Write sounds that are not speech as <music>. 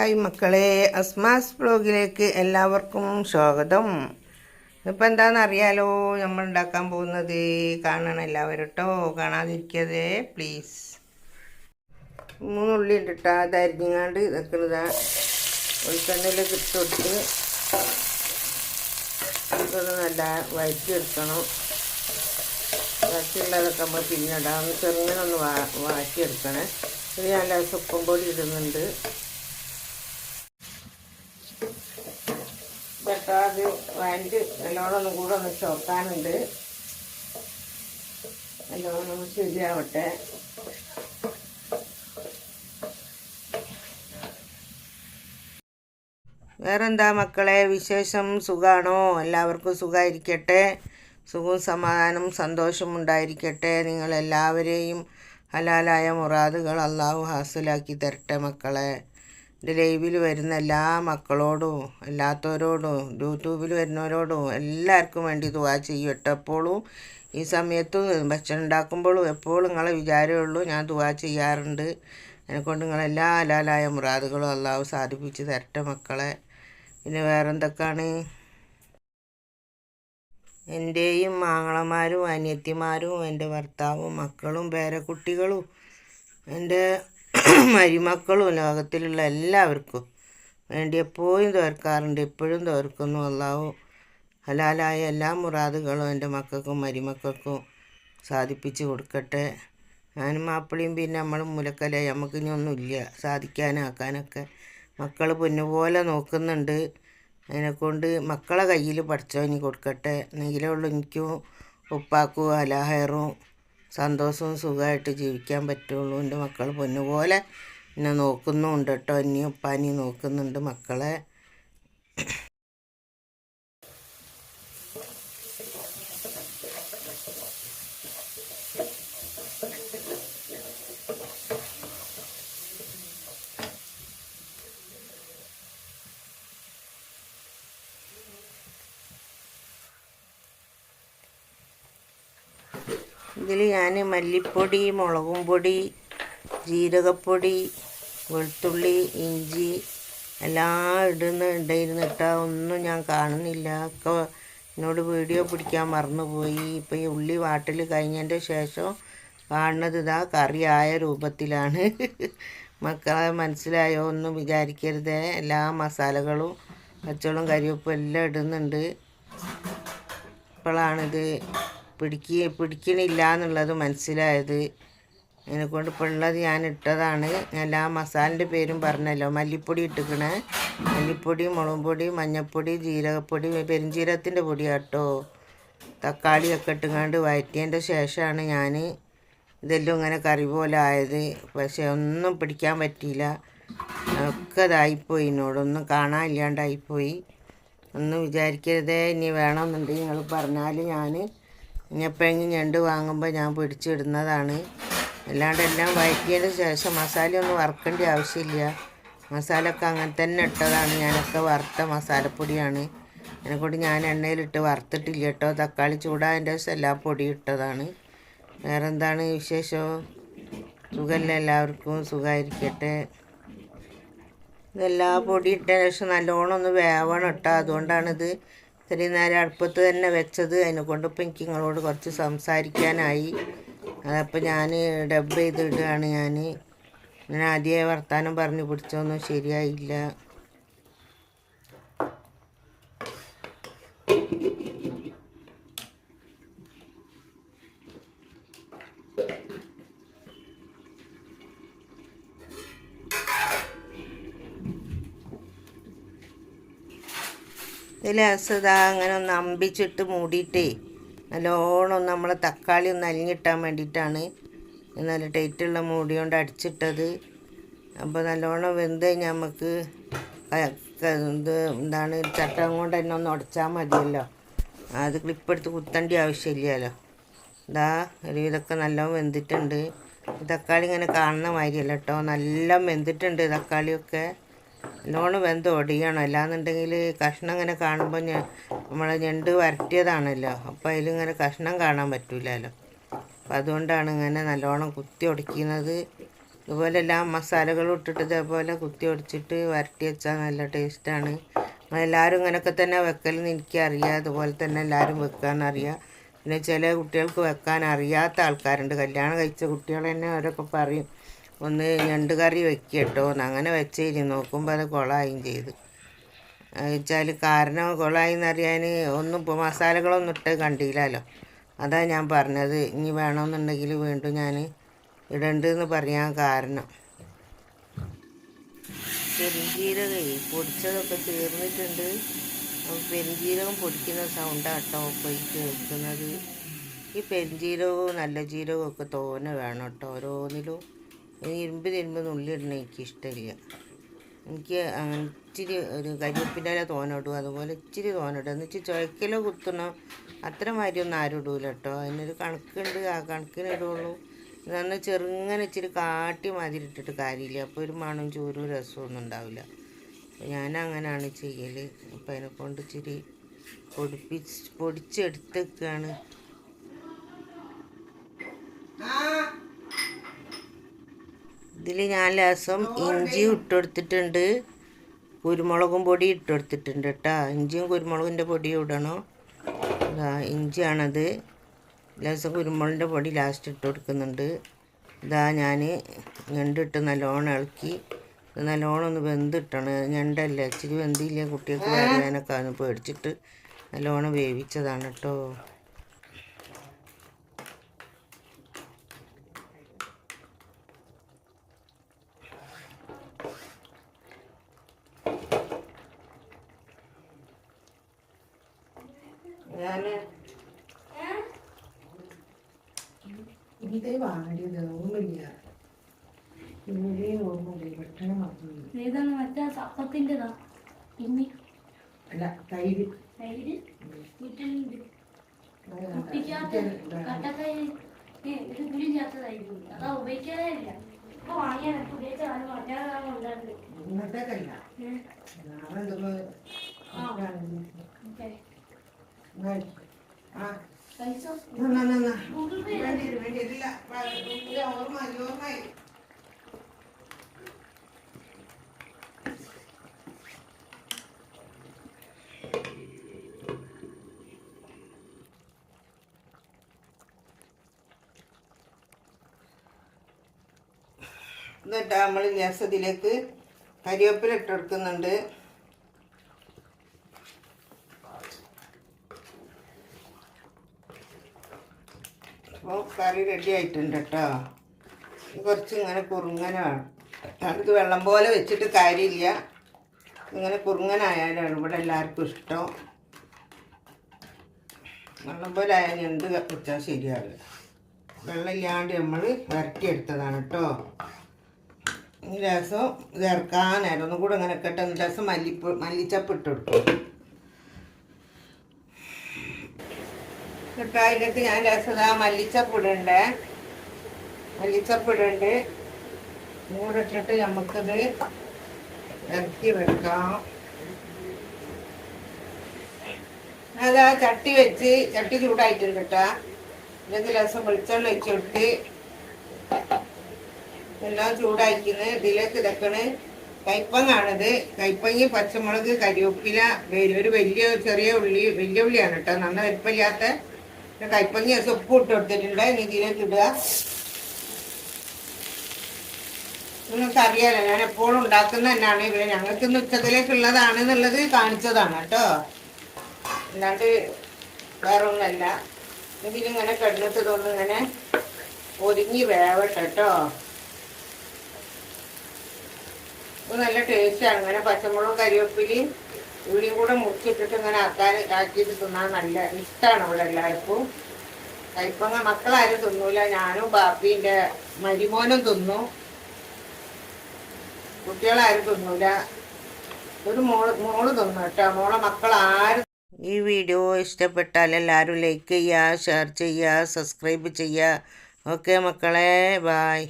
Hi മക്കളെ അസ്മാസ് ബ്ലോഗിലേക്ക് എല്ലാവർക്കും സ്വാഗതം. ഇപ്പം എന്താണെന്നറിയാലോ നമ്മൾ ഉണ്ടാക്കാൻ പോകുന്നത് കാണണം എല്ലാവരും കേട്ടോ കാണാതിരിക്കാതെ പ്ലീസ് മൂന്നുള്ളി ഇട്ടിട്ടാ അത് അരിഞ്ഞങ്ങാണ്ട് ഇതൊക്കെയുള്ളതാ വെളിച്ചെണ്ണയിലേക്ക് ഇട്ട് കൊടുത്ത് ഇതൊന്ന് നല്ല വഴറ്റിയെടുക്കണം ബാക്കിയുള്ളതൊക്കെ നമ്മൾ പിന്നിടാം. ചെറുങ്ങനെ ഒന്ന് വാ വാറ്റിയെടുക്കണേ ഇത് നല്ല സുപ്പം പൊടി ഇടുന്നുണ്ട്. കേട്ടോ അത് വഴറ്റി നല്ലോണം ഒന്നും കൂടെ ഒന്ന് ചോക്കാനുണ്ട് നല്ലോണം ശരിയാവട്ടെ വേറെന്താ മക്കളെ? വിശേഷം സുഖാണോ? എല്ലാവർക്കും സുഖമായിരിക്കട്ടെ സുഖവും സമാധാനവും സന്തോഷവും ഉണ്ടായിരിക്കട്ടെ. നിങ്ങളെല്ലാവരെയും ഹലാലായ മുറാദുകൾ അള്ളാഹു ഹാസിലാക്കി തരട്ടെ മക്കളെ. എന്റെ ലൈവിൽ വരുന്ന എല്ലാ മക്കളോടും അല്ലാത്തവരോടും യൂട്യൂബിൽ വരുന്നവരോടും എല്ലാവർക്കും വേണ്ടി ദുവാ ചെയ്യും എട്ടെപ്പോഴും ഈ സമയത്ത് ഭക്ഷണം ഉണ്ടാക്കുമ്പോഴും എപ്പോഴും നിങ്ങളെ വിചാരമേ ഉള്ളൂ ഞാൻ ദുവാ ചെയ്യാറുണ്ട്. എന്നെക്കൊണ്ട് നിങ്ങളെല്ലാ ഹലാലായ മുറാദുകളും അള്ളാഹു സാധിപ്പിച്ച് തരട്ടെ മക്കളെ. പിന്നെ വേറെന്തൊക്കെയാണ്? എന്റെയും മാങ്ങളമാരും അനിയത്തിമാരും എന്റെ ഭർത്താവും മക്കളും പേരക്കുട്ടികളും എന്റെ <clears throat> മരുമക്കളും ലോകത്തിലുള്ള എല്ലാവർക്കും വേണ്ടി എപ്പോഴും തോർക്കാറുണ്ട് എപ്പോഴും തോർക്കുന്നു അള്ളാഹു ഹലാലായ എല്ലാ മുറാദുകളും എന്റെ മക്കൾക്കും മരുമക്കൾക്കും സാധിപ്പിച്ച് കൊടുക്കട്ടെ. ഞാനും മാപ്പിളിയും പിന്നെ നമ്മളും മുലക്കല നമുക്ക് ഇനി ഒന്നുമില്ല. സാധിക്കാനാക്കാനൊക്കെ മക്കൾ പൊന്നുപോലെ നോക്കുന്നുണ്ട്. അതിനെക്കൊണ്ട് മക്കളെ കയ്യിൽ പഠിച്ചോ ഇനി കൊടുക്കട്ടെ. എന്നെങ്കിലേ ഉള്ളൂ. എനിക്കും ഉപ്പാക്കും അലാഹയറും സന്തോഷവും സുഖമായിട്ട് ജീവിക്കാൻ പറ്റുള്ളൂ. എന്റെ മക്കൾ പൊന്നുപോലെ എന്നെ നോക്കുന്നുണ്ട് കേട്ടോ ഇനി ഉപ്പാനിയും നോക്കുന്നുണ്ട് മക്കളെ. ഇതിൽ ഞാൻ മല്ലിപ്പൊടി മുളകും പൊടി ജീരകപ്പൊടി വെളുത്തുള്ളി ഇഞ്ചി എല്ലാം ഇടുന്ന ഉണ്ടായിരുന്നിട്ടാ ഒന്നും ഞാൻ കാണുന്നില്ല. ഒക്കെ എന്നോട് വീഡിയോ പിടിക്കാൻ മറന്നുപോയി. ഇപ്പം ഈ ഉള്ളി വാട്ടിൽ കഴിഞ്ഞതിന്റെ ശേഷം കാണുന്നത് ഇതാ കറിയായ രൂപത്തിലാണ്. മക്കളെ മനസ്സിലായോ? ഒന്നും വിചാരിക്കരുത്. എല്ലാ മസാലകളും പച്ചവളും കരിവേപ്പും എല്ലാം ഇടുന്നുണ്ട്. ഇപ്പോഴാണിത് പിടിക്ക പിടിക്കണില്ല എന്നുള്ളത് മനസ്സിലായത്. അതിനെക്കൊണ്ട് ഇപ്പോൾ ഉള്ളത് ഞാൻ ഇട്ടതാണ്. എല്ലാ മസാലന്റെ പേരും പറഞ്ഞല്ലോ. മല്ലിപ്പൊടി ഇട്ടിക്കണേ. മല്ലിപ്പൊടി മുളക് പൊടി മഞ്ഞൾപ്പൊടി ജീരകപ്പൊടി പെരുംജീരകത്തിന്റെ പൊടി കേട്ടോ തക്കാളിയൊക്കെ ഇട്ടുകൊണ്ട് വഴറ്റിയതിന്റെ ശേഷമാണ് ഞാൻ ഇതെല്ലാം ഇങ്ങനെ കറി പോലെ ആയത്. പക്ഷെ ഒന്നും പിടിക്കാൻ പറ്റിയില്ല. ഒക്കെ ഇതായിപ്പോയി എന്നോടൊന്നും കാണാനില്ലാണ്ടായിപ്പോയി ഒന്നും വിചാരിക്കരുതേ. ഇനി വേണമെന്നുണ്ടെങ്കിൽ നിങ്ങൾ പറഞ്ഞാൽ ഞാൻ ഇനി എപ്പോഴെങ്കിലും ഞണ്ട് വാങ്ങുമ്പോൾ ഞാൻ പിടിച്ചിടുന്നതാണ്. അല്ലാണ്ട് എല്ലാം വഴറ്റിയതിന് ശേഷം മസാല ഒന്നും വറുക്കേണ്ട ആവശ്യമില്ല. മസാല ഒക്കെ അങ്ങനെ തന്നെ ഇട്ടതാണ്. ഞാനൊക്കെ വറുത്ത മസാലപ്പൊടിയാണ്. അതിനെക്കൂടി ഞാൻ എണ്ണയിലിട്ട് വറുത്തിട്ടില്ല കേട്ടോ. തക്കാളി ചൂടാതിന്റെ ശേഷം എല്ലാ പൊടി ഇട്ടതാണ്. വേറെ എന്താണ് വിശേഷം? സുഖമല്ല? എല്ലാവർക്കും സുഖമായിരിക്കട്ടെ. ഇതെല്ലാ പൊടി ഇട്ട ശേഷം നല്ലോണം ഒന്ന് വേവണം കേട്ടോ. അതുകൊണ്ടാണിത് ഇത്രയും നേരം അടുപ്പത്ത് തന്നെ വെച്ചത്. അതിനെ കൊണ്ടിപ്പോൾ എനിക്ക് നിങ്ങളോട് കുറച്ച് സംസാരിക്കാനായി. അതപ്പോൾ ഞാൻ ഡബ് ചെയ്തിടുകയാണ് ഞാൻ ഞാൻ ആദ്യമേ വർത്താനം പറഞ്ഞു പിടിച്ചൊന്നും ശരിയായില്ല. അസുതാ അങ്ങനെ ഒന്ന് അമ്പിച്ചിട്ട് മൂടിയിട്ടേ. നല്ലോണം നമ്മൾ തക്കാളി ഒന്ന് അലിഞ്ഞിട്ടാൻ വേണ്ടിയിട്ടാണ്. നല്ല ടൈറ്റുള്ള മൂടി കൊണ്ട് അടിച്ചിട്ടത്. അപ്പോൾ നല്ലോണം വെന്ത് കഴിഞ്ഞാൽ നമുക്ക് ഇത് എന്താണ് ചട്ടം കൊണ്ട് തന്നെ ഒന്ന് ഉടച്ചാൽ മതിയല്ലോ. അത് ക്ലിപ്പെടുത്ത് കുത്തേണ്ട ആവശ്യമില്ലല്ലോ. ഇതാ ഒരു ഇതൊക്കെ നല്ലോണം വെന്തിട്ടുണ്ട്. തക്കാളി ഇങ്ങനെ കാണുന്ന മാതിരിയല്ല കേട്ടോ. നല്ല വെന്തിട്ടുണ്ട് തക്കാളിയൊക്കെ. നല്ലോണം വെന്ത് ഒടിയണം അല്ലാന്നുണ്ടെങ്കിൽ കഷ്ണം ഇങ്ങനെ കാണുമ്പോൾ നമ്മളെ ഞണ്ട് വരട്ടിയതാണല്ലോ. അപ്പോൾ അതിലിങ്ങനെ കഷ്ണം കാണാൻ പറ്റില്ലല്ലോ അപ്പം അതുകൊണ്ടാണ് ഇങ്ങനെ നല്ലോണം കുത്തി ഒടിക്കുന്നത്. ഇതുപോലെ എല്ലാ മസാലകളും ഇട്ടിട്ട് ഇതേപോലെ കുത്തി ഒടിച്ചിട്ട് വരട്ടി വെച്ചാൽ നല്ല ടേസ്റ്റാണ്. എല്ലാവരും ഇങ്ങനെയൊക്കെ തന്നെ വെക്കലെന്ന് എനിക്കറിയാം. അതുപോലെ തന്നെ എല്ലാവരും വെക്കാനറിയാം. പിന്നെ ചില കുട്ടികൾക്ക് വെക്കാൻ അറിയാത്ത ആൾക്കാരുണ്ട്. കല്യാണം കഴിച്ച കുട്ടികൾ തന്നെ അവരൊക്കെ പറയും. ഒന്ന് ഞണ്ട് കറി വെക്കുക കേട്ടോ എന്ന് അങ്ങനെ വെച്ചിരുന്നു നോക്കുമ്പോൾ അത് കുളമായും ചെയ്ത്. വെച്ചാൽ കാരണം കുളമായി എന്നറിയാൻ ഒന്നും ഇപ്പോൾ മസാലകളൊന്നും ഇട്ട് കണ്ടില്ലല്ലോ. അതാ ഞാൻ പറഞ്ഞത്. ഇനി വേണമെന്നുണ്ടെങ്കിൽ വീണ്ടും ഞാൻ ഇടണ്ടെന്ന് പറയാൻ കാരണം. പെരുംജീരകേ പൊടിച്ചതൊക്കെ തീർന്നിട്ടുണ്ട് പെരുംജീരകം പൊടിക്കുന്ന സൗണ്ടാട്ടോ ഇപ്പോൾ ഈ കേൾക്കുന്നത്. ഈ പെരുംജീരകവും നല്ല ജീരകവും ഒക്കെ തോനെ വേണം കേട്ടോ ഓരോന്നിലും. ഇരുമ്പ് തിരുമ്പ് ഇടണ എനിക്ക് ഇഷ്ടമില്ല. എനിക്ക് ഇച്ചിരി ഒരു കരിവേപ്പിന്റെ തോനിടും അതുപോലെ ഇച്ചിരി തോനിടും എന്ന് വെച്ചാൽ ചുവക്കലോ കുത്തണം അത്ര മാതിരിയൊന്നും ആരും ഇടൂല കേട്ടോ. അതിനൊരു കണക്കുണ്ട്. ആ കണക്കിന് ഇടുള്ളൂ. എന്നാൽ ചെറുങ്ങനെ ഇച്ചിരി കാട്ടി മാതിരി ഇട്ടിട്ട് കാര്യമില്ല. അപ്പോൾ ഒരു മണവും ചോരും രസമൊന്നും ഉണ്ടാവില്ല. ഞാൻ അങ്ങനെയാണ് ചെയ്യൽ അപ്പോൾ അതിനെ കൊണ്ട് ഇച്ചിരി പൊടിപ്പിച്ച് പൊടിച്ചെടുത്തേക്കാണ് ഇതിൽ ഞാൻ ലേസം ഇഞ്ചി ഇട്ടുകൊടുത്തിട്ടുണ്ട് കുരുമുളകും പൊടി ഇട്ടുകൊടുത്തിട്ടുണ്ട് കേട്ടോ ഇഞ്ചിയും കുരുമുളകിന്റെ പൊടിയും ഇടണം. ഇഞ്ചിയാണത്. ലേസം കുരുമുളകിന്റെ പൊടി ലാസ്റ്റ് ഇട്ട് കൊടുക്കുന്നുണ്ട്. ഇതാ ഞാൻ ഞണ്ടിട്ട് നല്ലോണം ഇളക്കി. നല്ലോണം ഒന്ന് വെന്തിട്ടാണ്. ഞണ്ടല്ല? ഇച്ചിരി വെന്തില്ല കുട്ടികൾക്ക് അതിന് പേടിച്ചിട്ട്. നല്ലോണം വേവിച്ചതാണ് കേട്ടോ ഞാൻ ഇതേ വാടിയത് ഓർമ്മയില്ല. ഇന്നലെ ഓർമ്മയില്ല പെട്ടെന്ന് മറന്നു ഇതാണ് മറ്റേ സപ്പത്തിന്റെതാ. ഇമ്മി അല്ല തൈര്. തൈര്? വീട്ടിലുണ്ട്. അത് കുട്ടിക്കകത്ത് കട്ടക്കായി ഇത് പുളി ചേർത്തതായിരിക്കും അതാ ഉപയോഗിക്കാറേ ഇല്ല ഇപ്പൊ വാങ്ങിയാൽ ഉപയോഗിച്ച അത് മറ്റേ ഉണ്ടായിരുന്നു ഇന്നത്തേക്കല്ല. നാളെ എന്തൊക്കെ ഓക്കെ ആ പൈസ എന്നിട്ട് നമ്മൾ ഗ്യാസതിലേക്ക് കരിവേപ്പില ഇട്ട് കൊടുക്കുന്നുണ്ട്. അപ്പോൾ കറി റെഡി ആയിട്ടുണ്ട് കേട്ടോ കുറച്ച് ഇങ്ങനെ കുറുങ്ങനാണ്. വേണം വെള്ളം പോലെ വെച്ചിട്ട് കാര്യമില്ല. ഇങ്ങനെ കുറുങ്ങനായാലാണ് ഇവിടെ എല്ലാവർക്കും ഇഷ്ടം. വെള്ളം പോലെ ആയാൽ എന്ത് വെച്ചാൽ ശരിയാവില്ല. വെള്ളമില്ലാണ്ട് നമ്മൾ വരട്ടിയെടുത്തതാണ് കേട്ടോ ഈ രസം ഇറക്കാൻ നേരം ഒന്നും കൂടെ ഇങ്ങനെ കേട്ടോ രസം മല്ലിപ്പ് മല്ലിച്ചപ്പ് ഇട്ട് കേട്ടോ ഞാൻ രസം ആ മല്ലിച്ചപ്പ് മൂടിട്ടിട്ട് നമുക്കിത് ഇറക്കി വെക്കാം. അതാ ചട്ടി വെച്ച് ചട്ടി ചൂടായിട്ടുണ്ട് കേട്ടാ. ഇതിലേക്ക് രസം വെളിച്ചെണ്ണ വെച്ചിട്ട് എല്ലാം ചൂടാക്കിന്ന് ഇതിലേക്ക് ഇതൊക്കെയാണ് കൈപ്പങ്ങാണിത്. കൈപ്പങ്ങി പച്ചമുളക് കരിവേപ്പില ഒരു വലിയ ചെറിയ ഉള്ളി വലിയ ഉള്ളിയാണ് കേട്ടോ. നന്ന വലിപ്പമില്ലാത്ത കൈപ്പങ്ങി ഉപ്പ് ഇട്ട് കൊടുത്തിട്ടുണ്ട് ഇനി ഇതിലേക്ക് ഇടുക. നിങ്ങൾക്ക് അറിയാലോ ഞാൻ എപ്പോഴും ഉണ്ടാക്കുന്ന തന്നെയാണ്. ഇവിടെ ഞങ്ങൾക്ക് ഇന്ന് ഉച്ചത്തിലേക്കുള്ളതാണ് എന്നുള്ളത് കാണിച്ചതാണ് കേട്ടോ. അല്ലാണ്ട് വേറെ ഒന്നല്ല ഇതിലിങ്ങനെ കിടന്നിട്ട് ഇതൊന്നും ഇങ്ങനെ ഒതുങ്ങി വേവട്ടെ കേട്ടോ. നല്ല ടേസ്റ്റാണ് ഇങ്ങനെ പച്ചമുളകും കരിവേപ്പിലയും ഉള്ളിയും കൂടെ മുറിച്ചിട്ടിട്ട് ഇങ്ങനെ ആക്കാൻ ആക്കിയിട്ട് തിന്നാൻ നല്ല ഇഷ്ടമാണ് ഇവിടെ എല്ലാവർക്കും. കയ്പങ്ങ മക്കളാരും തിന്നൂല. ഞാനും ബാപ്പിന്റെ മരിമോനും തിന്നു. കുട്ടികളാരും തിന്നൂല. ഒരു മോൾ മോൾ തിന്നു കേട്ടോ. മോളെ മക്കളാരും ഈ വീഡിയോ ഇഷ്ടപ്പെട്ടാൽ എല്ലാവരും ലൈക്ക് ചെയ്യുക ഷെയർ ചെയ്യുക സബ്സ്ക്രൈബ് ചെയ്യുക. ഓക്കെ മക്കളെ ബായ്